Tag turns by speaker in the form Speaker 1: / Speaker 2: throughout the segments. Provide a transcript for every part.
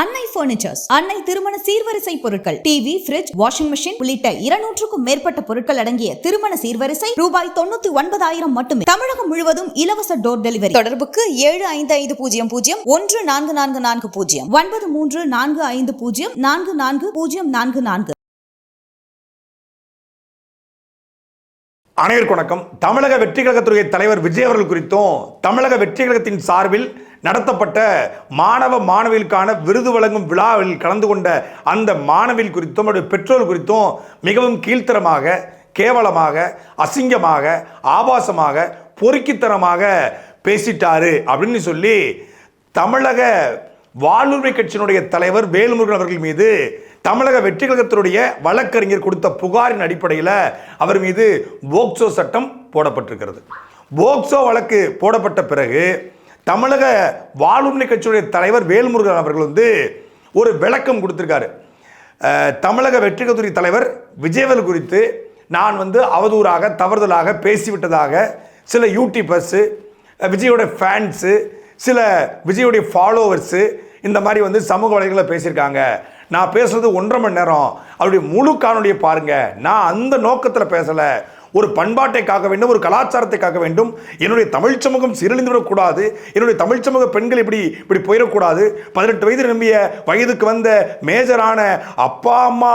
Speaker 1: அன்னை பர்னிச்சர்ஸ் அன்னை திருமண சீர்வரிசை பொருட்கள். டிவி ஃபிரிட்ஜ் வாஷிங் மெஷின் உள்ளிட்ட இருநூற்றுக்கும் மேற்பட்ட பொருட்கள் அடங்கிய திருமண சீர்வரிசை ரூபாய் தொண்ணூத்தி ஒன்பதாயிரம் மட்டுமே. தமிழகம் முழுவதும் இலவச டோர் டெலிவரி தொடர்புக்கு ஏழு ஐந்து ஐந்து பூஜ்ஜியம் பூஜ்ஜியம் ஒன்று நான்கு நான்கு நான்கு பூஜ்ஜியம். ஒன்பது மூன்று நான்கு ஐந்து பூஜ்ஜியம் நான்கு நான்கு பூஜ்ஜியம் நான்கு நான்கு.
Speaker 2: அனைவருக்கு வணக்கம். தமிழக வெற்றி கழகத்துடைய தலைவர் விஜய் அவர்கள் குறித்தும் தமிழக வெற்றி கழகத்தின் சார்பில் நடத்தப்பட்ட மாணவ மாணவிகளுக்கான விருது வழங்கும் விழாவில் கலந்து கொண்ட அந்த மாணவிகள் குறித்தும் அவருடைய பெற்றோர் குறித்தும் மிகவும் கீழ்த்தரமாக கேவலமாக அசிங்கமாக ஆபாசமாக பொறுக்கித்தனமாக பேசிட்டாரு அப்படின்னு சொல்லி தமிழக வாழ்வுரிமை கட்சியினுடைய தலைவர் வேல்முருகன் அவர்கள் மீது தமிழக வெற்றி கழகத்தினுடைய வழக்கறிஞர் கொடுத்த புகாரின் அடிப்படையில் அவர் மீது போக்சோ சட்டம் போடப்பட்டிருக்கிறது. போக்சோ வழக்கு போடப்பட்ட பிறகு தமிழக வாழ்வுரிமை கட்சியுடைய தலைவர் வேல்முருகன் அவர்கள் வந்து ஒரு விளக்கம் கொடுத்துருக்காரு. தமிழக வெற்றி கழகத்துறை தலைவர் விஜயவல் குறித்து நான் வந்து அவதூறாக தவறுதலாக பேசிவிட்டதாக சில யூடியூபர்ஸு விஜயோட ஃபேன்ஸு சில விஜயோடைய ஃபாலோவர்ஸு இந்த மாதிரி வந்து சமூக வலைகளில் பேசியிருக்காங்க. நான் பேசுறது ஒன்றரை மணி நேரம். அவருடைய முழு காணொலியை பாருங்கள் நான் அந்த நோக்கத்தில் பேசலை. ஒரு பண்பாட்டை காக்க வேண்டும் ஒரு கலாச்சாரத்தை காக்க வேண்டும். என்னுடைய தமிழ் சமூகம் சீரழிந்து விடக்கூடாது என்னுடைய தமிழ் சமூக பெண்கள் இப்படி இப்படி போயிடக்கூடாது. பதினெட்டு வயது நிரம்பிய வயதுக்கு வந்த மேஜரான அப்பா அம்மா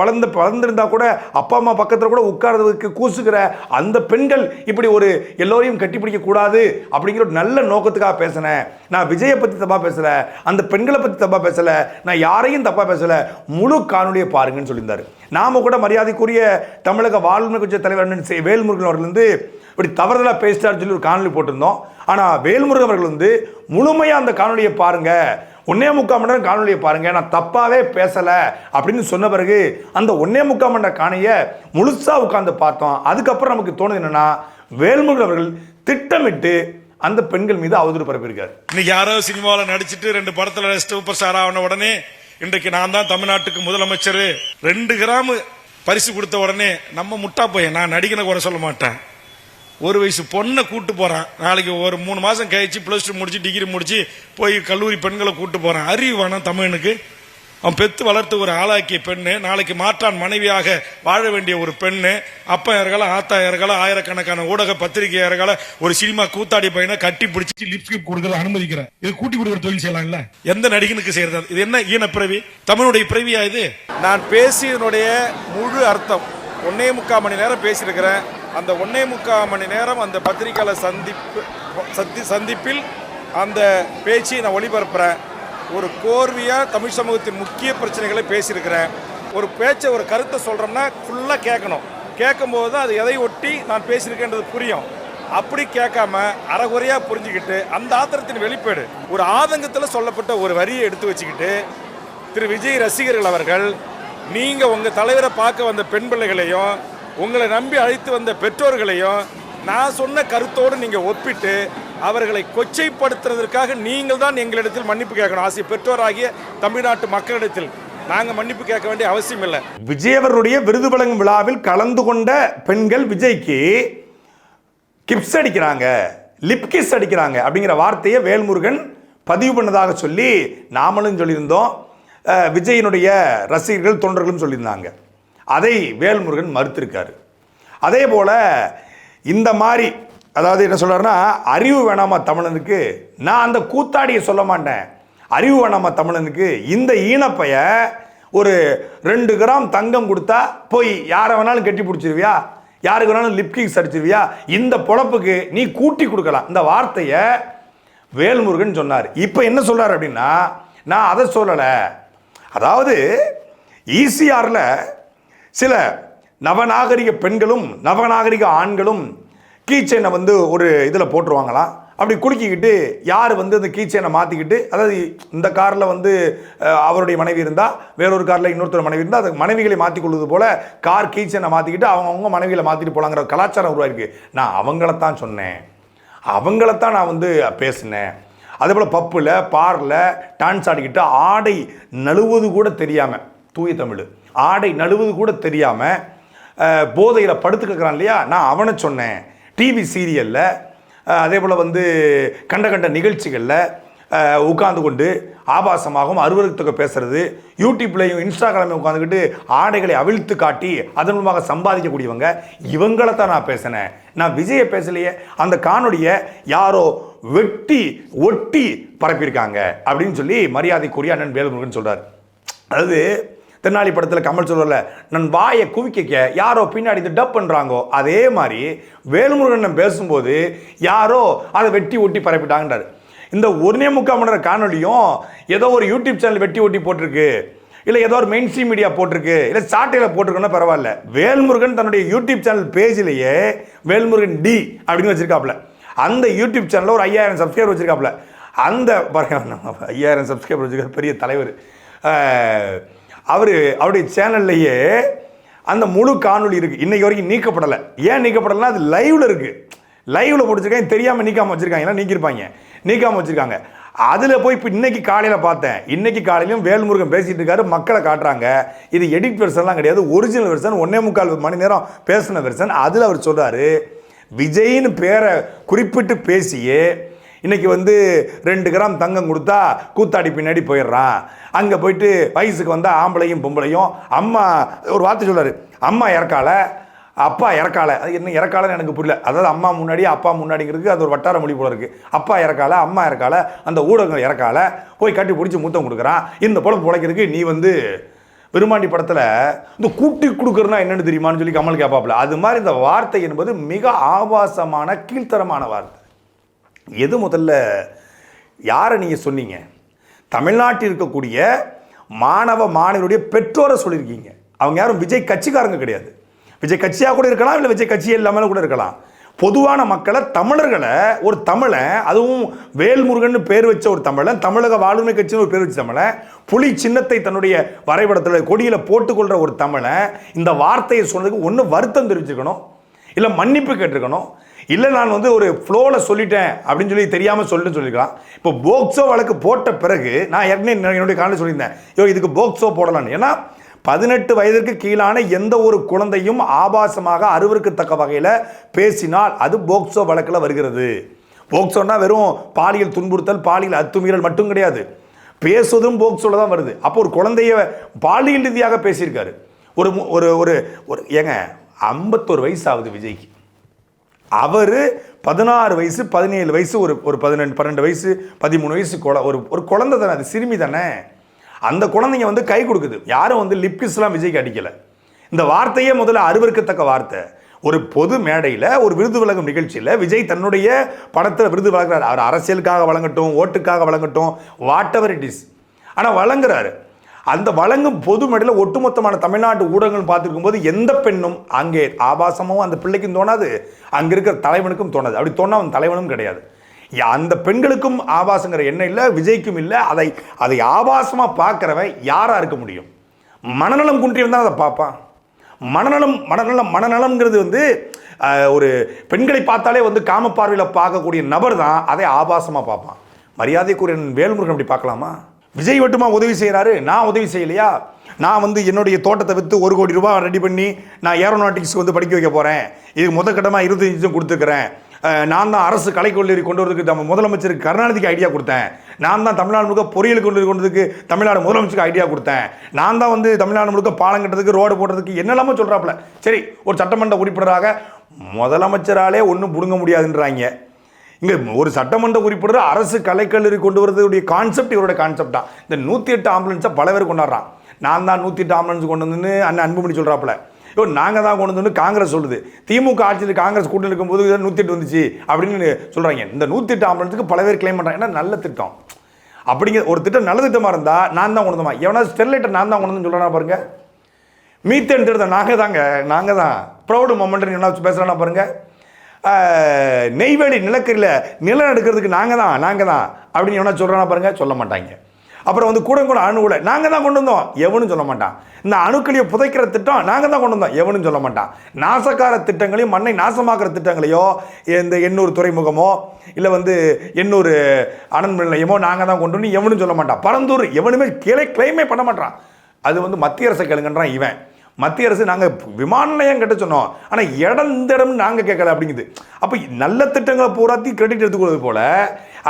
Speaker 2: வளர்ந்து வளர்ந்திருந்தா கூட அப்பா அம்மா பக்கத்தில் கூட உட்கார்றதுக்கு கூசுகிற அந்த பெண்கள் இப்படி ஒரு எல்லோரையும் கட்டிப்பிடிக்க கூடாது அப்படிங்கிற ஒரு நல்ல நோக்கத்துக்காக பேசினேன். நான் விஜயை பற்றி தப்பாக பேசலை அந்த பெண்களை பற்றி தப்பாக பேசலை நான் யாரையும் தப்பாக பேசலை முழு காணொலியை பாருங்கன்னு சொல்லியிருந்தாரு. நாம கூட மரியாதைக்குரிய தமிழக வாழ்மை கட்சி தலைவர் வேல்முருகன் அவர்கள் வந்து இப்படி தவறுதலாக பேசிட்டார் சொல்லி ஒரு காணொலி போட்டிருந்தோம். ஆனால் வேல்முருகன் அவர்கள் வந்து முழுமையாக அந்த காணொலியை பாருங்க. ஒன்னே முக்கால் மணி நேரம் காணொலியை பாருங்க. நான் தப்பாவே பேசலை அப்படின்னு சொன்ன பிறகு அந்த ஒன்னே முக்கால் மணி நேரம் முழுசாக உட்காந்து பார்த்தோம். அதுக்கப்புறம் நமக்கு தோணுது என்னன்னா வேல்முருகன் அவர்கள் திட்டமிட்டு அந்த பெண்கள் மீது அவதூறு பரப்பியிருக்காரு.
Speaker 3: இன்னைக்கு யாரோ சினிமாவில் நடிச்சிட்டு ரெண்டு படத்தில் சூப்பர் ஸ்டார் ஆன உடனே இன்றைக்கு நான் தான் தமிழ்நாட்டுக்கு முதலமைச்சர். ரெண்டு கிராம் பரிசு கொடுத்த உடனே நம்ம முட்டா பையன் நான் நடிக்கிற குறை சொல்ல மாட்டேன். ஒரு வயசு பொண்ணை கூட்டு போறான். நாளைக்கு ஒரு மூணு மாசம் கழிச்சு பிளஸ் டூ முடிச்சு டிகிரி முடிச்சு போய் கல்லூரி பெண்களை கூட்டு போறான். அறிவு வேணாம் தமிழனுக்கு. அவன் பெத்து வளர்த்து ஒரு ஆளாக்கிய பெண்ணு நாளைக்கு மாற்றான் மனைவியாக வாழ வேண்டிய ஒரு பெண்ணு அப்பா ஆத்தா இறகல ஆயிரக்கணக்கான ஊடக பத்திரிகை ஒரு சினிமா கூத்தாடி பையனை கட்டி பிடிச்சி லிப்ஸ்டிக் கொடுக்கறது அனுமதிக்கிறேன். இது கூட்டி கொடுக்குற தொழில் செய்யலாம்ல? எந்த நடிகனுக்கு செய்யறது? இது என்ன ஈன பிறவி? தமிழுடைய பிறவியா இது?
Speaker 4: நான் பேசியதனுடைய முழு அர்த்தம். ஒன்னே முக்கால் மணி நேரம் பேசியிருக்கிறேன். அந்த ஒன்னே முக்கால் மணி நேரம் அந்த பத்திரிக்கையாளர் சந்திப்பு சந்தி சந்திப்பில் அந்த பேச்சை நான் ஒளிபரப்புறேன். ஒரு கோர்வையாக தமிழ் சமூகத்தின் முக்கிய பிரச்சனைகளை பேசியிருக்கிறேன். ஒரு பேச்சை ஒரு கருத்தை சொல்கிறோம்னா ஃபுல்லாக கேட்கணும். கேட்கும்போது தான் அது எதை ஒட்டி நான் பேசியிருக்கேன்றது புரியும். அப்படி கேட்காம அறகுறையாக புரிஞ்சுக்கிட்டு அந்த ஆத்திரத்தின் வெளிப்பாடு ஒரு ஆதங்கத்தில் சொல்லப்பட்ட ஒரு வரியை எடுத்து வச்சுக்கிட்டு திரு. விஜய் ரசிகர்கள் அவர்கள் நீங்கள் உங்கள் தலைவரை பார்க்க வந்த பெண் பிள்ளைகளையும் உங்களை நம்பி அழைத்து வந்த பெற்றோர்களையும் நான் சொன்ன கருத்தோடு நீங்கள் ஒப்பிட்டு அவர்களை கொச்சைப்படுத்துறதற்காக நீங்கள் தான் எங்களிடத்தில் மன்னிப்பு கேட்கணும். ஆசிய பெற்றோராகிய தமிழ்நாட்டு மக்களிடத்தில் நாங்கள் மன்னிப்பு கேட்க வேண்டிய அவசியம் இல்லை.
Speaker 2: விஜய் அவருடைய விருது வழங்கும் விழாவில் கலந்து கொண்ட பெண்கள் விஜய்க்கு கிப்ஸ் அடிக்கிறாங்க லிப்கிஸ் அடிக்கிறாங்க அப்படிங்கிற வார்த்தையை வேல்முருகன் பதிவு பண்ணதாக சொல்லி நாமளும் சொல்லியிருந்தோம். விஜயினுடைய ரசிகர்கள் தொண்டர்களும் சொல்லியிருந்தாங்க. அதை வேல்முருகன் மறுத்திருக்காரு. அதே போல் இந்த மாதிரி அதாவது என்ன சொல்கிறாருன்னா அறிவு வேணாமா தமிழனுக்கு? நான் அந்த கூத்தாடியை சொல்ல மாட்டேன். அறிவு வேணாமா தமிழனுக்கு? இந்த ஈனப்பைய ஒரு ரெண்டு கிராம் தங்கம் கொடுத்தா போய் யாரை வேணாலும் கட்டி பிடிச்சிருவியா? யாருக்கு வேணாலும் லிப்கிங்ஸ் அடிச்சிருவியா? இந்த பொழப்புக்கு நீ கூட்டி கொடுக்கலாம். இந்த வார்த்தையை வேல்முருகன் சொன்னார். இப்போ என்ன சொல்கிறார் அப்படின்னா நான் அதை சொல்லலை. அதாவது ஈசிஆரில் சில நவநாகரிக பெண்களும் நவநாகரிக ஆண்களும் கீச்செயினை வந்து ஒரு இதில் போட்டுருவாங்களாம் அப்படி குலுக்கிக்கிட்டு யார் வந்து அந்த கீச்செயினை மாற்றிக்கிட்டு அதாவது இந்த காரில் வந்து அவருடைய மனைவி இருந்தால் வேறொரு காரில் இன்னொருத்தர் மனைவி இருந்தால் அது மனைவிகளை மாற்றி கொள்வது போல் கார் கீச்செயினை மாற்றிக்கிட்டு அவங்கவுங்க மனைவிகளை மாற்றிட்டு போகலாங்கிற கலாச்சாரம் உருவாயிருக்கு. நான் அவங்களத்தான் சொன்னேன். அவங்களத்தான் நான் வந்து பேசினேன். அதே போல் பப்பில் பாரில் டான்ஸ் ஆடிக்கிட்டு ஆடை நழுவது கூட தெரியாமல் தூய தமிழ் ஆடை நழுவது கூட தெரியாமல் போதையில் படுத்து கேட்குறான் இல்லையா? நான் அவனை சொன்னேன். டிவி சீரியலில் அதே போல் வந்து கண்ட கண்ட நிகழ்ச்சிகளில் உட்காந்து உட்கார்ந்து கொண்டு ஆபாசமாகவும் அருவருத்தக்க பேசுறது யூடியூப்லேயும் இன்ஸ்டாகிராமையும் உட்காந்துக்கிட்டு ஆடைகளை அவிழ்த்து காட்டி அதன் மூலமாக சம்பாதிக்கக்கூடியவங்க இவங்கள தான் நான் பேசினேன். நான் விஜயை பேசலையே அந்த காணொளியை யாரோ வெட்டி ஒட்டி பரப்பியிருக்காங்க அப்படின்னு சொல்லி மரியாதைக்குரிய அண்ணன் வேலுமுருகன் சொல்கிறார் அதாவது தென்னாலி படத்தில் கமல் சொல்றல நான் வாயை குவிக்க யாரோ பின்னாடி இந்த டப் பண்ணுறாங்கோ அதே மாதிரி வேலுமுருகன் பேசும்போது யாரோ அதை வெட்டி ஒட்டி பரப்பிட்டாங்கன்றார். இந்த ஒருநே முக்கால் மணி நேரம் காணொலியும் ஏதோ ஒரு யூடியூப் சேனல் வெட்டி ஒட்டி போட்டிருக்கு இல்லை ஏதோ ஒரு மெயின் ஸ்ட்ரீம் மீடியா போட்டிருக்கு இல்லை சாட்டையில் போட்டிருக்குன்னா பரவாயில்ல. வேல்முருகன் தன்னுடைய யூடியூப் சேனல் பேஜிலேயே வேல்முருகன் டி அப்படின்னு வச்சிருக்காப்புல. அந்த யூடியூப் சேனலில் ஒரு ஐயாயிரம் சப்ஸ்கிரைபர் வச்சிருக்காப்புல. அந்த பாருங்க ஐயாயிரம் சப்ஸ்கிரைபர் வச்சுருக்க பெரிய தலைவர் அவர் அவருடைய சேனல்லையே அந்த முழு காணொளி இருக்குது இன்றைக்கு வரைக்கும் நீக்கப்படலை. ஏன் நீக்கப்படலைன்னா அது லைவில் இருக்குது லைவில் பிடிச்சிருக்கேன் தெரியாமல் நீக்காமல் வச்சிருக்காங்க. எல்லாம் நீக்கிருப்பாங்க நீக்காமல் வச்சிருக்காங்க. அதில் போய் இப்போ இன்னைக்கு காலையில் பார்த்தேன். இன்றைக்கி காலையிலும் வேல்முருகன் பேசிகிட்டு இருக்காரு. மக்களை காட்டுறாங்க. இது எடிட் வெர்ஷன்லாம் கிடையாது. ஒரிஜினல் வெர்ஷன் ஒன்னே முக்கால் மணி நேரம் பேசின வெர்ஷன் அதில் அவர் சொல்கிறாரு விஜய்னு பேரை குறிப்பிட்டு பேசியே இன்றைக்கி வந்து ரெண்டு கிராம் தங்கம் கொடுத்தா கூத்தாடி பின்னாடி போயிடுறான். அங்கே போயிட்டு வயசுக்கு வந்தால் ஆம்பளையும் பொம்பளையும் அம்மா ஒரு வார்த்தை சொல்லார் அம்மா இறக்கால அப்பா இறக்கால. அது என்ன இறக்காலன்னு எனக்கு புரியல. அதாவது அம்மா முன்னாடி அப்பா முன்னாடிங்கிறதுக்கு அது ஒரு வட்டார மொழி போல இருக்குது அப்பா இறக்கால அம்மா இறக்கால அந்த ஊடகங்கள் இறக்கால போய் கட்டி பிடிச்சி முத்தம் கொடுக்குறான். இந்த பொழப்பு பிழைக்கிறதுக்கு நீ வந்து பெருமாண்டி படத்தில் இந்த கூட்டி கொடுக்குறனா என்னென்னு தெரியுமான்னு சொல்லி கமல் கேட்பாப்புல அது மாதிரி இந்த வார்த்தை என்பது மிக ஆபாசமான கீழ்த்தரமான வார்த்தை. எது முதல்ல யாரை நீங்கள் சொன்னீங்க? தமிழ்நாட்டில் இருக்கக்கூடிய மாணவ மாணவருடைய பெற்றோரை சொல்லியிருக்கீங்க. அவங்க யாரும் விஜய் கட்சிக்காரங்க கிடையாது. விஜய் கட்சியாக கூட இருக்கலாம் இல்லை விஜய் கட்சியே இல்லாமல் கூட இருக்கலாம். பொதுவான மக்களை தமிழர்களை ஒரு தமிழை அதுவும் வேல்முருகன் பேர் வச்ச ஒரு தமிழன் தமிழக வாழ்வுமை கட்சின்னு ஒரு பேர் வச்ச தமிழை புலி சின்னத்தை தன்னுடைய வரைபடத்தில் கொடியில் போட்டுக்கொள்கிற ஒரு தமிழை இந்த வார்த்தையை சொன்னதுக்கு ஒன்று வருத்தம் தெரிவிச்சுக்கணும். இல்லை மன்னிப்பு கேட்டிருக்கணும். இல்லை நான் வந்து ஒரு ஃப்ளோவில் சொல்லிட்டேன் அப்படின்னு சொல்லி தெரியாமல் சொல்லிட்டு சொல்லிக்கலாம் இப்போ போக்சோ வழக்கு போட்ட பிறகு நான் ஏற்கனவே என்னுடைய காலையில் சொல்லியிருந்தேன். ஐயோ இதுக்கு போக்சோ போடலான்னு ஏன்னா பதினெட்டு வயதிற்கு கீழான எந்த ஒரு குழந்தையும் ஆபாசமாக அருவருக்கத்தக்க வகையில் பேசினால் அது போக்சோ வழக்கில் வருகிறது. போக்சோன்னா வெறும் பாலியல் துன்புறுத்தல் பாலியல் அத்துமீறல் மட்டும் கிடையாது. பேசுவதும் போக்சோல தான் வருது. அப்போ ஒரு குழந்தைய பாலியல் ரீதியாக பேசியிருக்காரு. ஒரு ஒரு ஒரு ஒரு ஏங்க ஐம்பத்தோரு வயசு ஆகுது விஜய்க்கு. அவர் பதினாறு வயசு பதினேழு வயசு ஒரு ஒரு பதினெண்டு பன்னெண்டு வயசு பதிமூணு வயசு குழ ஒரு ஒரு குழந்தை தானே அது சிறுமி தானே? அந்த குழந்தைங்க வந்து கை கொடுக்குது. யாரும் வந்து லிப்கிஸ்லாம் விஜய்க்கு அடிக்கலை. இந்த வார்த்தையே முதல்ல அருவருக்கத்தக்க வார்த்தை. ஒரு பொது மேடையில் ஒரு விருது வழங்கும் நிகழ்ச்சியில் விஜய் தன்னுடைய படத்தில் விருது வழங்குறாரு. அவர் அரசியலுக்காக வழங்கட்டும் ஓட்டுக்காக வழங்கட்டும் வாட் எவர் இட் இஸ் ஆனால் வழங்குறாரு. அந்த வழங்கும் பொது மேடையில் ஒட்டுமொத்தமான தமிழ்நாட்டு ஊடகங்கள் பார்த்துருக்கும் போது எந்த பெண்ணும் அங்கே ஆபாசமும் அந்த பிள்ளைக்கும் தோணாது. அங்கே இருக்கிற தலைவனுக்கும் தோணாது. அப்படி தோணா அவன் தலைவனும் கிடையாது. யா- அந்த பெண்களுக்கும் ஆபாசங்கிற எண்ணம் இல்லை விஜய்க்கும் இல்லை. அதை அதை ஆபாசமாக பார்க்குறவன் யாராக இருக்க முடியும்? மனநலம் குன்றியவன் தான் அதை பார்ப்பான். மனநலம் மனநலம் மனநலம்ங்கிறது வந்து ஒரு பெண்களை பார்த்தாலே வந்து காம பார்வையில் பார்க்கக்கூடிய நபர் தான் அதை ஆபாசமாக பார்ப்பான். மரியாதைக்குரிய வேல்முருகன் அப்படி பார்க்கலாமா? விஜய் மட்டுமா உதவி செய்கிறாரு நான் உதவி செய்யலையா? நான் வந்து என்னுடைய தோட்டத்தை விற்று ஒரு கோடி ரூபாய் ரெடி பண்ணி நான் ஏரோநாட்டிக்ஸ் வந்து படிக்க வைக்க போகிறேன் இதுக்கு முதற்கட்டமாக இருபத்தஞ்சு லட்சம் நான் தான் அரசு கலைக்கல்லூரி கொண்டு வரதுக்கு நம்ம முதலமைச்சருக்கு கருணாநிதிக்கு ஐடியா கொடுத்தேன். நான் தான் தமிழ்நாடு முழுக்க பொறியியல் கல்லூரி கொண்டதுக்கு தமிழ்நாடு முதலமைச்சருக்கு ஐடியா கொடுத்தேன். நான் தான் வந்து தமிழ்நாடு முழுக்க பாலம் கட்டுறதுக்கு ரோடு போடுறதுக்கு என்னெல்லாமோ சொல்கிறாப்புல சரி ஒரு சட்டமன்ற உறுப்பினராக முதலமைச்சராலே ஒன்றும் பிடுங்க முடியாதுன்றாங்க. இங்கே ஒரு சட்டமன்ற உறுப்பினர் அரசு கலைக்கல்லூரி கொண்டு வரதுடைய கான்செப்ட் இவரோட கான்செப்டா இந்த நூற்றி எட்டு ஆம்புலன்ஸை பல பேர் கொண்டாடுறான். நான் தான் நூற்றி எட்டு ஆம்புலன்ஸ் கொண்டு வந்து அண்ணன் அன்புமணி சொல்கிறாப்புல ஐயோ நாங்கள் தான் கொண்டு வந்து காங்கிரஸ் சொல்லுது. திமுக ஆட்சியில் காங்கிரஸ் கூட்டணி இருக்கும்போது நூற்றி எட்டு வந்துச்சு அப்படின்னு சொல்கிறாங்க இந்த நூற்றி எட்டு ஆம்புலன்ஸுக்கு பல பேர் கிளைம் பண்ணுறாங்க ஏன்னா நல்ல திட்டம். அப்படிங்கிற ஒரு திட்டம் நல்ல திட்டமாக இருந்தால் நான் தான் கொண்டு வந்தோமா? எவனா ஸ்டெர்லைட்டை நான் தான் கொண்டு வந்து சொல்கிறேன்னா பாருங்க. மீத்தேன் திருந்த நாங்கள் தாங்க நாங்கள் தான். ப்ரௌடு மொமெண்ட் என்ன பேசுகிறேன்னா பாருங்கள் நெய்வேலி நிலக்கரியில் நிலம் எடுக்கிறதுக்கு நாங்கள் தான் நாங்கள் தான். அப்படின்னு எவனா சொல்கிறானா பாருங்க சொல்ல மாட்டாங்க. அப்புறம் வந்து கூட கூட அணு நாங்கள் தான் கொண்டு வந்தோம். எவனும் சொல்ல மாட்டான். இந்த அணுக்களையை புதைக்கிற திட்டம் நாங்கள் தான் கொண்டு வந்தோம். எவனும் சொல்ல மாட்டான். நாசக்கார திட்டங்களையும் மண்ணை நாசமாக்குற திட்டங்களையோ இந்த எண்ணூர் துறைமுகமோ இல்லை வந்து எண்ணூர் அனன் நிலையமோ நாங்கள் தான் கொண்டு வந்து எவனும் சொல்ல மாட்டான். பரந்தூர் எவனுமே கிளை கிளைமே பண்ண மாட்டான். அது வந்து மத்திய அரசை கேளுங்கன்றான் இவன். மத்திய அரசு நாங்கள் விமான நிலையம் கட்ட சொன்னோம். ஆனால் இடம் இந்த இடம் நாங்கள் கேட்கல அப்படிங்குது. அப்போ நல்ல திட்டங்களை பூராத்தி கிரெடிட் எடுத்துக்கொள்வது போல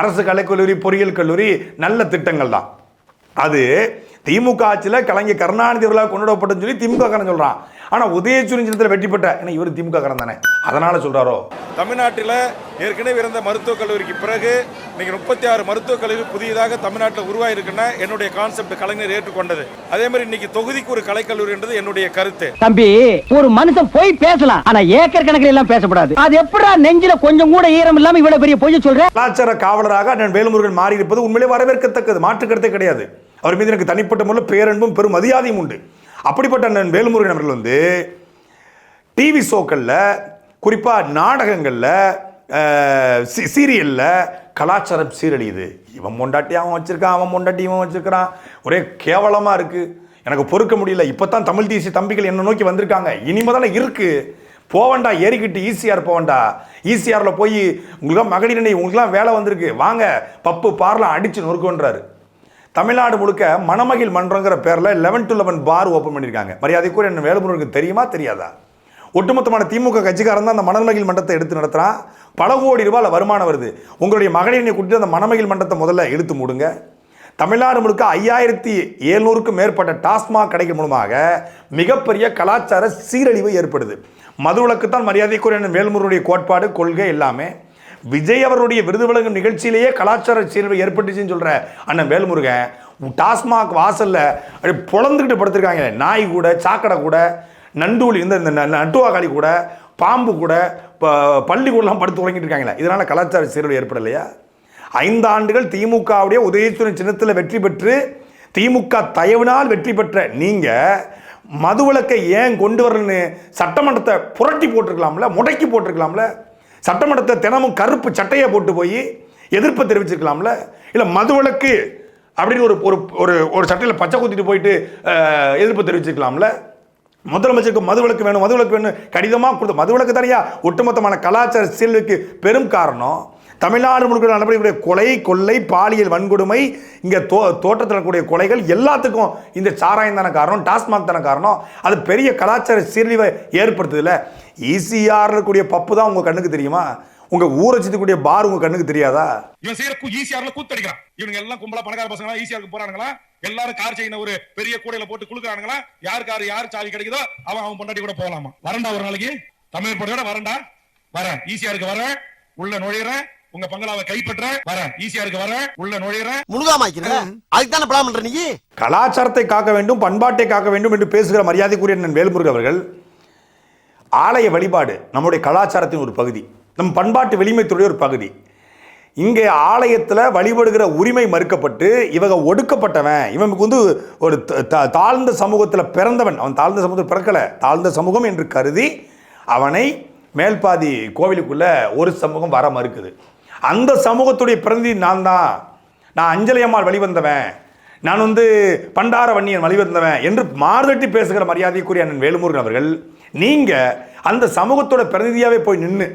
Speaker 2: அரசு கலைக்கல்லூரி பொறியியல் கல்லூரி நல்ல திட்டங்கள் தான். அது திமுக ஆட்சியில் கலைஞர் கருணாநிதி அவர்களால் கொண்டாடப்பட்டதுன்னு சொல்லி திமுக காரன் சொல்கிறான் ஆனால் உதயசூரியன் சின்னத்தில் வெற்றி பெற்ற ஏன்னா இவர் திமுக காரன் தானே. அதனால் சொல்கிறாரோ
Speaker 4: தமிழ்நாட்டில் ஏற்கனவே இருந்த மருத்துவக் கல்லூரிக்கு பிறகு இன்னைக்கு முப்பத்தி ஆறு மருத்துவக் கல்லூரி புதியதாக தமிழ்நாட்டில் உருவாயிருக்குன்னா என்னுடைய கான்செப்ட் கலைஞர் ஏற்றுக்கொண்டது. அதே மாதிரி இன்னைக்கு தொகுதிக்கு ஒரு கலைக்கல்லூரின்றது என்னுடைய கருத்து.
Speaker 5: தம்பி ஒரு மனுஷன் போய் பேசலாம் ஆனா ஏக்கர் கணக்கில் எல்லாம் பேசக்கூடாது அது எப்படா நெஞ்சில கொஞ்சம் கூட ஈரம் இல்லாம இவ்வளவு பெரிய பொய்ய சொல்ற?
Speaker 2: கலாச்சார காவலராக அண்ணன் வேலுமுருகன் மாறி இருப்பது உண்மையிலே வரவேற்கத்தக்கது மாற்று கருத்தே கிடையாது. அவர் மீது எனக்கு தனிப்பட்ட முறையில் பேரன்பும் பெரும் மரியாதையும் உண்டு. அப்படிப்பட்ட அண்ணன் வேலுமுருகன் அவர்கள் வந்து டிவி ஷோக்களில் குறிப்பாக நாடகங்களில் சீரியலில் கலாச்சாரம் சீரழியுது. இவன் பொண்டாட்டி அவன் வச்சுருக்கான் அவன் பொண்டாட்டி இவன் வச்சுருக்கிறான். ஒரே கேவலமாக இருக்குது எனக்கு பொறுக்க முடியல. இப்போ தான் தமிழ் தேசிய தம்பிகள் என்னை நோக்கி வந்திருக்காங்க. இனிமே தானே இருக்குது போவண்டா ஏறிக்கிட்டு ஈசிஆர் போவண்டா. ஈசிஆரில் போய் உங்களுக்குலாம் மகளிர் அணி உங்களுக்குலாம் வேலை வந்திருக்கு. வாங்க பப்பு பார்லாம் அடித்து நொறுக்குன்றாரு. தமிழ்நாடு முழுக்க மணமகிழ் மன்றங்கிற பேரில் eleven to eleven bar open பண்ணியிருக்காங்க. மரியாதைக்குரிய என்ன வேலுமுருகனுக்கு தெரியுமா தெரியாதா? ஒட்டுமொத்தமான திமுக கட்சிக்காரன் தான் அந்த மணமகிழ் மன்றத்தை எடுத்து நடத்துகிறான் பல கோடி ரூபாயில் வருமானம் வருது. உங்களுடைய மகளிரை கூட்டிட்டு அந்த மணமகிழ் மன்றத்தை முதல்ல எடுத்து மூடுங்க. தமிழ்நாடு முழுக்க ஐயாயிரத்தி எழுநூறுக்கும் மேற்பட்ட டாஸ்மாக் கடைகள் மூலமாக மிகப்பெரிய கலாச்சார சீரழிவு ஏற்படுது. மதுவிலக்கு தான் மரியாதைக்குரிய வேல்முருடைய கோட்பாடு கொள்கை எல்லாமே விஜய் அவருடைய விருது வழங்கும் நிகழ்ச்சியிலேயே கலாச்சார சீர்வை ஏற்பட்டுச்சுன்னு சொல்கிற அண்ணன் வேல்முருகன் டாஸ்மாக் வாசலில் அப்படியே பொழந்துக்கிட்டு படுத்திருக்காங்க நாய் கூட சாக்கடை கூட நண்டூலி இந்த இந்த ந- நட்டுவாக்காளி கூட பாம்பு கூட இப்போ பள்ளி கூடலாம் படுத்து உறங்கிட்டு இருக்காங்களே. இதனால் கலாச்சார சீர்வு ஏற்படலையா? ஐந்து ஆண்டுகள் திமுகவுடைய உதயசூரன் சின்னத்தில் வெற்றி பெற்று திமுக தயவினால் வெற்றி பெற்ற நீங்கள் மதுவிலக்கை ஏன் கொண்டு வரலன்னு சட்டமன்றத்தை புரட்டி போட்டிருக்கலாம்ல முடக்கி போட்டிருக்கலாம்ல? சட்டமன்றத்தை தினமும் கருப்பு சட்டையை போட்டு போய் எதிர்ப்பு தெரிவிச்சிருக்கலாம்ல? இல்லை மது வழக்கு அப்படின்னு ஒரு ஒரு ஒரு ஒரு சட்டையில் பச்சை குத்திட்டு போயிட்டு எதிர்ப்பு தெரிவிச்சிருக்கலாம்ல? முதலமைச்சருக்கு மதுவிலக்கு வேணும் மதுவிலக்கு வேணும் கடிதமாக கொடுத்து மதுவிலக்கு தனியா ஒட்டுமொத்தமான கலாச்சார சீர்வுக்கு பெரும் காரணம் தமிழ்நாடு முழுக்க நடவடிக்கை கொலை கொள்ளை பாலியல் வன்கொடுமை இங்கே தோ தோட்டத்தில் கூடிய கொலைகள் எல்லாத்துக்கும் இந்த சாராயம் தானே காரணம் டாஸ்மாக் தானே காரணம். அது பெரிய கலாச்சார சீர்வை ஏற்படுத்துதில்லை ஈசிஆரில் கூடிய பப்பு தான் உங்கள் கண்ணுக்கு தெரியுமா? உங்கள் ஊரை சுற்றக்கூடிய பார் உங்கள் கண்ணுக்கு தெரியாதா?
Speaker 3: இவன் செய்யற ஈஸியார்ல கூத்தடிக்கிறான். இவனுங்க எல்லாம் கும்பலா பணக்கார பசங்க ஈஸியாருக்கு போறானுங்களா? எல்லாரும் கார் செயின ஒரு பெரிய கூடையில போட்டு குளுக்குறானுங்களா யார் கார் யார் சாவி கிடைக்குதோ அவன் அவன் பொண்டாட்டி கூட போலாமா? வரண்டா ஒரு நாளைக்கு. தமிழ் போட்டோட வரண்டா வரேன். ஈஸியாருக்கு வரேன். உள்ள நுழையிறேன். உங்க பங்களாவை கைப்பற்ற வரேன். ஈஸியாருக்கு வரேன். உள்ள நுழையிறேன்.
Speaker 6: முழுகாமாக்கிறேன் அதுக்கு தானே பிளான் பண்ற நீ?
Speaker 2: கலாச்சாரத்தை காக்க வேண்டும் பண்பாட்டை காக்க வேண்டும் என்று பேசுகிற மரியாதைக்குரிய அண்ணன் வேல்முருகன் அவர்கள். ஆலய வழிபாடு நம்முடைய கலாச்சாரத்தின் ஒரு பகுதி. நம் பண்பாட்டு வெளிமைத்துடைய ஒரு பகுதி. இங்கே ஆலயத்தில் வழிபடுகிற உரிமை மறுக்கப்பட்டு இவங்க ஒடுக்கப்பட்டவன் இவனுக்கு வந்து ஒரு த- தாழ்ந்த சமூகத்தில் பிறந்தவன். அவன் தாழ்ந்த சமூகத்தில் பிறக்கலை. தாழ்ந்த சமூகம் என்று கருதி அவனை மேல்பாதி கோவிலுக்குள்ளே ஒரு சமூகம் வர மறுக்குது. அந்த சமூகத்துடைய பிறந்தி நான் தான் நான் அஞ்சலியம்மாள் வழிவந்தவன். நான் வந்து பண்டார வன்னியன் வழிவந்தவன் என்று மாறுதட்டி பேசுகிற மரியாதைக்குரிய அண்ணன் வேலுமுருகன் அவர்கள் நீங்கள் அந்த சமூகத்தோட பிரதிநிதியாகவே போய் நின்று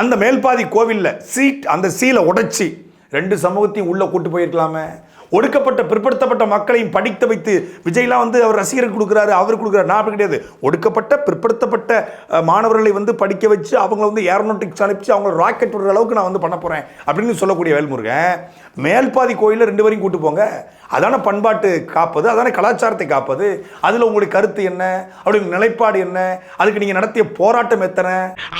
Speaker 2: அந்த மேல்பாதி கோவில்ல சீட் அந்த சீலை உடைச்சி ரெண்டு சமூகத்தையும் உள்ளே கூட்டு போயிருக்கலாமே. ஒடுக்கப்பட்ட பிற்படுத்தப்பட்ட மக்களையும் படித்து வைத்து விஜய்லாம் வந்து அவர் ரசிகருக்கு கொடுக்குறாரு அவர் கொடுக்குறாரு. நான் அப்படி கிடையாது. ஒடுக்கப்பட்ட பிற்படுத்தப்பட்ட மாணவர்களை வந்து படிக்க வச்சு அவங்கள வந்து ஏரோநாட்டிக்ஸ் அனுப்பிச்சு அவங்கள ராக்கெட் விடுற அளவுக்கு நான் வந்து பண்ண போகிறேன் அப்படின்னு சொல்லக்கூடிய வேல்முருகன் மேல்பாதி கோயிலில் ரெண்டு வரையும் கூட்டு போங்க. அதான பண்பாட்டு காப்பது அதான கலாச்சாரத்தை காப்பது. அதில் உங்களுடைய கருத்து என்ன? அப்படி நிலைப்பாடு என்ன? அதுக்கு நீங்கள் நடத்திய போராட்டம் எத்தனை?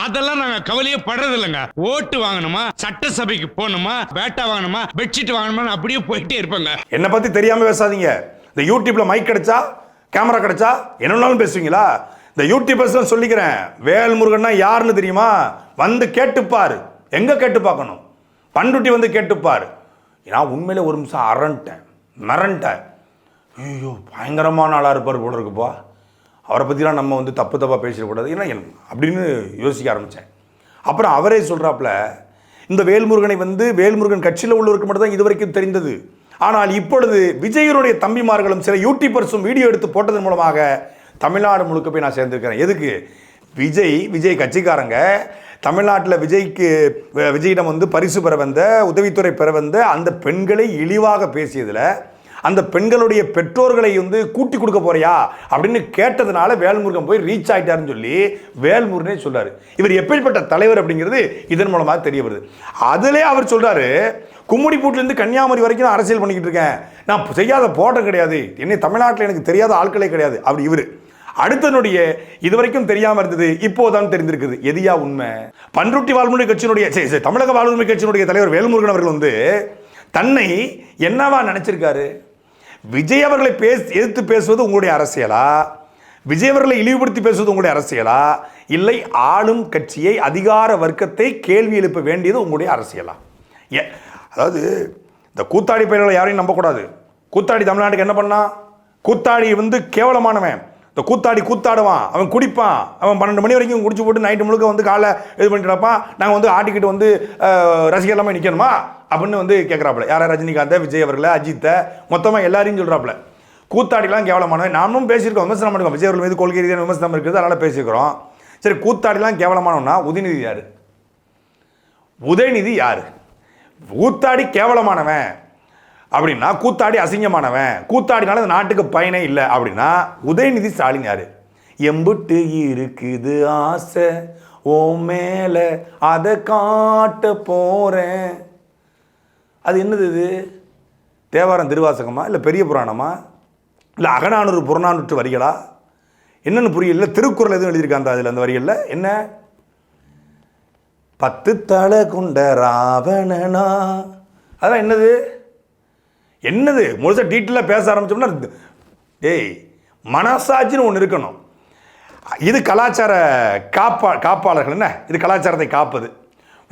Speaker 7: அதெல்லாம் நாங்க கவலையே படுறது இல்லைங்க ஓட்டு வாங்கணுமா? சட்டசபைக்கு போகணுமா? பேட்டா வாங்கணுமா? பெட்ஷீட் வாங்கணுமா அப்படியே போயிட்டே இருப்பாங்க.
Speaker 2: என்னை பற்றி தெரியாமல் பேசாதீங்க. இந்த யூடியூப்ல மைக் கிடைச்சா கேமரா கிடைச்சா என்னன்னாலும் பேசுவீங்களா? இந்த யூடியூபர்ஸ் சொல்லிக்கிறேன். வேல்முருகன்னா யாருன்னு தெரியுமா? வந்து கேட்டுப்பார். எங்கே கேட்டு பார்க்கணும்? பண்ருட்டி வந்து கேட்டுப்பார். நான் உண்மையில ஒரு நிமிஷம் அரண்டேன் மிரண்டேன் ஐயோ பயங்கரமான ஆளாக இருப்பார் போல இருக்குப்பா அவரை பற்றிலாம் நம்ம வந்து தப்பு தப்பாக பேசிடக்கூடாது ஏன்னா என் அப்படின்னு யோசிக்க ஆரம்பித்தேன் அப்புறம் அவரே சொல்கிறாப்புல இந்த வேல்முருகனை வந்து வேல்முருகன் கட்சியில் உள்ளவருக்கு மட்டும் தான் இதுவரைக்கும் தெரிந்தது. ஆனால் இப்பொழுது விஜயனுடைய தம்பிமார்களும் சில யூடியூபர்ஸும் வீடியோ எடுத்து போட்டதன் மூலமாக தமிழ்நாடு முழுக்க போய் நான் சேர்ந்திருக்கிறேன். எதுக்கு? விஜய் விஜய் கட்சிக்காரங்க. தமிழ்நாட்டில் விஜய்க்கு விஜயிடம் வந்து பரிசு பெற வந்த உதவித்துறை பெற வந்த அந்த பெண்களை இழிவாக பேசியதில் அந்த பெண்களுடைய பெற்றோர்களை வந்து கூட்டி கொடுக்க போறியா? அப்படின்னு கேட்டதுனால வேல்முருகன் போய் ரீச் ஆயிட்டாருன்னு சொல்லி வேல்முருகனே சொல்றாரு. இவர் எப்படிப்பட்ட தலைவர் அப்படிங்கிறது இதன் மூலமாக தெரிய வருது. அதிலே அவர் சொல்றாரு கும்மிடிப்பூட்டிலேருந்து கன்னியாகுமரி வரைக்கும் நான் அரசியல் பண்ணிக்கிட்டு இருக்கேன். நான் செய்யாத போட்டம் கிடையாது. என்னை தமிழ்நாட்டில் எனக்கு தெரியாத ஆட்களே கிடையாது. அவர் இவர். அடுத்தனுடைய இதுவரைக்கும் தெரியாம இருந்தது இப்போதான் தெரிந்திருக்குது எதியா உண்மை? பன்ருட்டி வாழ்முறை கட்சியினுடைய சரி, சரி, தமிழக வாழ்முறை கட்சியினுடைய தலைவர் வேல்முருகன் அவர்கள் வந்து தன்னை என்னவா நினைச்சிருக்காரு? விஜய் அவர்களை பேச எதிர்த்து பேசுவது உங்களுடைய அரசியலா? விஜய் அவர்களை இழிவுபடுத்தி பேசுவது உங்களுடைய அரசியலா? இல்லை ஆளும் கட்சியை அதிகார வர்க்கத்தை கேள்வி எழுப்ப வேண்டியது உங்களுடைய அரசியலா? ஏ அதாவது இந்த கூத்தாடி பயிர்களை யாரையும் நம்பக்கூடாது. கூத்தாடி தமிழ்நாட்டுக்கு என்ன பண்ணான் கூத்தாடி வந்து கேவலமானவன். இந்த கூத்தாடி கூத்தாடுவான். அவன் குடிப்பான். அவன் பன்னெண்டு மணி வரைக்கும் குடிச்சு போட்டு நைட்டு முழுக்க வந்து காலைல இது பண்ணிட்டு நாங்கள் வந்து ஆட்டிக்கிட்டு வந்து அஹ், ரசிகர் நிற்கணுமா அப்படின்னு வந்து கேட்குறாப்புல யாரா? ரஜினிகாந்தை விஜய் அவர்களை அஜித்தை. மொத்தமாக எல்லாரையும் சொல்கிறாப்புல கூத்தாடிலாம் கேவலமானவன். நாமும் பேசியிருக்கோம். விமர்சனம் பண்ணிருக்கோம். விஜய் அவர்கள் மீது கொள்கை ரீதியான விமர்சனம் இருக்குது. அதனால் பேசியிருக்கிறோம். சரி கூத்தாடிலாம் கேவலமானவனா உதயநிதி யார்? உதயநிதி யார்? கூத்தாடி கேவலமானவன். அப்படின்னா கூத்தாடி அசிங்கமானவன். கூத்தாடினால அந்த நாட்டுக்கு பயனே இல்லை. அப்படின்னா உதயநிதி ஸ்டாலின் யாரு? எம்புட்டு இருக்குது ஆசை. ஓ மேல அதை காட்ட போறேன். அது என்னது இது? தேவாரம் திருவாசகமா? இல்லை பெரிய புராணமா? இல்லை அகநானூறு புறநானூற்று வரிகளா? என்னன்னு புரியல. திருக்குறள் எதுவும் எழுதியிருக்காங்க அதில் அந்த வரிகளில்? என்ன? பத்து தலை கொண்ட ராவணனா. அதான் என்னது? என்னது? முழுசாக டீட்டெயிலாக பேச ஆரம்பிச்சோம்னா டேய் மனசாட்சின்னு ஒன்று இருக்கணும். இது கலாச்சார காப்பா காப்பாளர்கள் என்ன? இது கலாச்சாரத்தை காப்பது.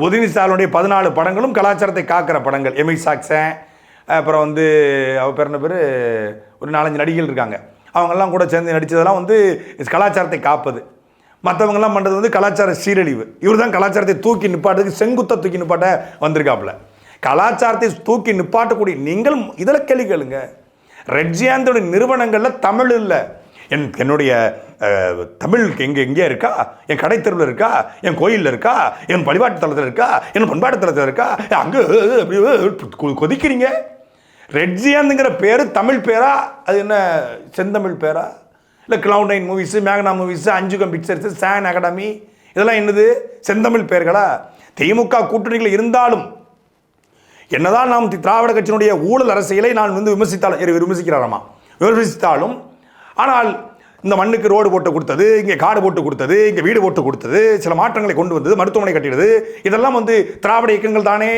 Speaker 2: உதயநிதி ஸ்டாலினுடைய பதினாலு படங்களும் கலாச்சாரத்தை காக்கிற படங்கள். எமி சாக்சன் அப்புறம் வந்து அவ பேர் என்ன பேர்? ஒரு நாலஞ்சு நடிகைகள் இருக்காங்க. அவங்கெல்லாம் கூட சேர்ந்து நடித்ததெல்லாம் வந்து கலாச்சாரத்தை காப்பது. மற்றவங்கெல்லாம் பண்ணுறது வந்து கலாச்சார சீரழிவு. இவர் தான் கலாச்சாரத்தை தூக்கி நிப்பாட்டுறதுக்கு செங்குத்த தூக்கி நிப்பாட்ட வந்திருக்காப்புல. கலாச்சாரத்தை தூக்கி நிப்பாட்டக்கூடிய நீங்கள் இதில் கேள்வி கேளுங்க. ரெட்ஜியாந்தோட நிறுவனங்களில் தமிழ் இல்லை. என் என்னுடைய தமிழ் எங்கே எங்கே இருக்கா? என் கடைத்தெருவில் இருக்கா? என் கோயிலில் இருக்கா? என் வழிபாட்டு தளத்தில் இருக்கா? என் பண்பாட்டு தளத்தில் இருக்கா? அங்கே கொதிக்கிறீங்க. ரெட்ஜியாந்துங்கிற பேர் தமிழ் பேரா? அது என்ன செந்தமிழ் பேரா? இல்லை கிளவுட் நைன் மூவிஸு மேகனா மூவிஸு அஞ்சுகம் பிக்சர்ஸு சேன் அகாடமி இதெல்லாம் என்னது? செந்தமிழ் பெயர்களா திமுக கூட்டணிகள் இருந்தாலும் என்னதான் நாம் திராவிட கட்சியினுடைய ஊழல் அரசியலை நான் வந்து விமர்சித்தாலும் இவர் விமர்சிக்கிறாராமா? விமர்சித்தாலும் ஆனால் இந்த மண்ணுக்கு ரோடு போட்டு கொடுத்தது இங்கே காடு போட்டு கொடுத்தது இங்கே வீடு போட்டு கொடுத்தது சில மாற்றங்களை கொண்டு வந்தது மருத்துவமனை கட்டிடுது இதெல்லாம் வந்து திராவிட இயக்கங்கள் தானே?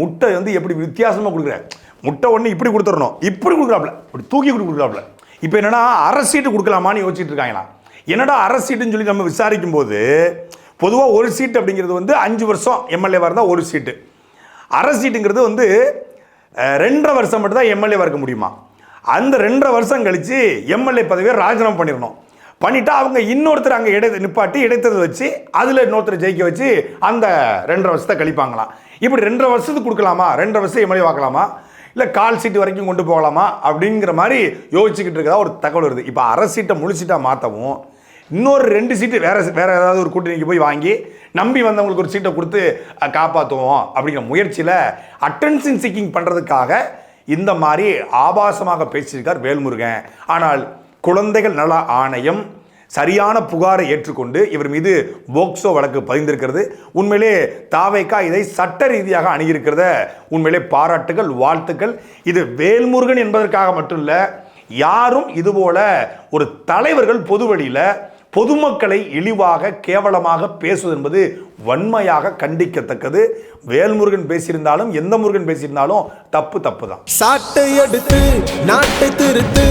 Speaker 2: முட்டை வந்து எப்படி வித்தியாசமாக கொடுக்குற? முட்டை ஒன்று இப்படி கொடுத்துடணும் இப்படி கொடுக்குறாப்புல இப்படி தூக்கி இப்படி கொடுக்குறாப்புல. இப்போ என்னென்னா அரசீட்டு கொடுக்கலாமான்னு யோசிச்சுட்டு இருக்காங்களா? என்னடா அரசீட்டுன்னு சொல்லி நம்ம விசாரிக்கும் போது பொதுவாக ஒரு சீட்டு அப்படிங்கிறது வந்து அஞ்சு வருஷம் எம்எல்ஏவாக இருந்தால் ஒரு சீட்டு. அரசீட்டுங்கிறது வந்து ரெண்டரை வருஷம் மட்டும் தான் எம்எல்ஏவாக இருக்க முடியுமா? அந்த ரெண்டரை வருஷம் கழித்து எம்எல்ஏ பதவியை ராஜினாமா பண்ணிடணும். பண்ணிவிட்டு அவங்க இன்னொருத்தர் அங்கே இடை நிப்பாட்டி இடைத்ததை வச்சு அதில் இன்னொருத்தர் ஜெயிக்க வச்சு அந்த ரெண்டரை வருஷத்தை கழிப்பாங்களாம். இப்படி ரெண்டரை வருஷத்துக்கு கொடுக்கலாமா? ரெண்டரை வருஷம் எம்எல்ஏ வாக்கலாமா? இல்லை கால் சீட்டு வரைக்கும் கொண்டு போகலாமா? அப்படிங்கிற மாதிரி யோசிச்சுக்கிட்டு இருக்கதா ஒரு தகவல் வருது. இப்போ அரசு சீட்டை முழு சீட்டாக மாற்றவும் இன்னொரு ரெண்டு சீட்டு வேறு வேறு ஏதாவது ஒரு கூட்டணிக்கு போய் வாங்கி நம்பி வந்தவங்களுக்கு ஒரு சீட்டை கொடுத்து காப்பாற்றுவோம் அப்படிங்கிற முயற்சியில் அட்டென்ஷன் சீக்கிங் பண்ணுறதுக்காக இந்த மாதிரி ஆபாசமாக பேசியிருக்கார் வேல்முருகன். ஆனால் குழந்தைகள் நல ஆணையம் சரியான புகாரை ஏற்றுக்கொண்டு இவர் மீது போக்சோ வழக்கு பதிந்திருக்கிறது. உண்மையிலே தாவைக்கா இதை சட்ட ரீதியாக அணுகியிருக்கிறத உண்மையிலே பாராட்டுகள் வாழ்த்துக்கள். இது வேல்முருகன் என்பதற்காக மட்டும் இல்லை யாரும் இதுபோல ஒரு தலைவர்கள் பொது வழியில் பொதுமக்களை இழிவாக கேவலமாக பேசுவது என்பது வன்மையாக கண்டிக்கத்தக்கது. வேல்முருகன் பேசியிருந்தாலும் எந்த முருகன் பேசியிருந்தாலும் தப்பு தப்பு தான்
Speaker 8: சாட்டை எடுத்து நாட்டை திருத்து.